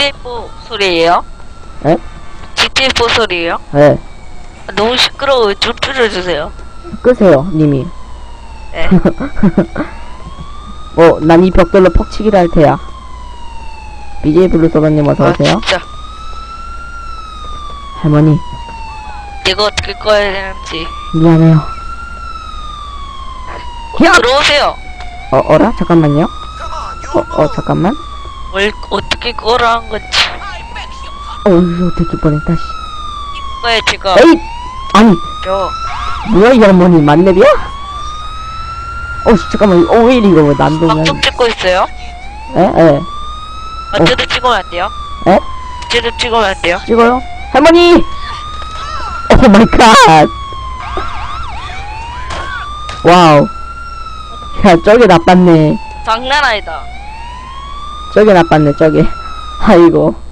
GTA4 소리예요? 에? GTA4 소리예요? 예. 아, 너무 시끄러워요. 좀 줄여주세요. 끄세요, 님이. 네. 뭐, 난이 벽돌로 퍽치기를 할 테야. BJ 블루소바님 아, 어서오세요. 진짜. 할머니, 이거 어떻게 꺼야 되는지. 미안해요. 야! 들어오세요. 어, 어라? 잠깐만요. 어, 어, 잠깐만. 뭘 어떻게 꺼라는 건지. 어휴, 들킬 뻔했다, 씨. 왜 제가 에잇! 아니, 저 뭐야, 이 할머니, 만렙이야? 어, 씨, 잠깐만, 어, 왜 이리 이거 왜 난동이야? 방송 찍고 있어요? 에? 에? 아, 저도 찍으면 안 돼요? 에? 저도 찍으면 안 돼요? 찍어요? 할머니! 오 마이 갓! 와우. 야, 저게 나빴네. 장난 아니다. 저게 나빴네, 저게. 아이고.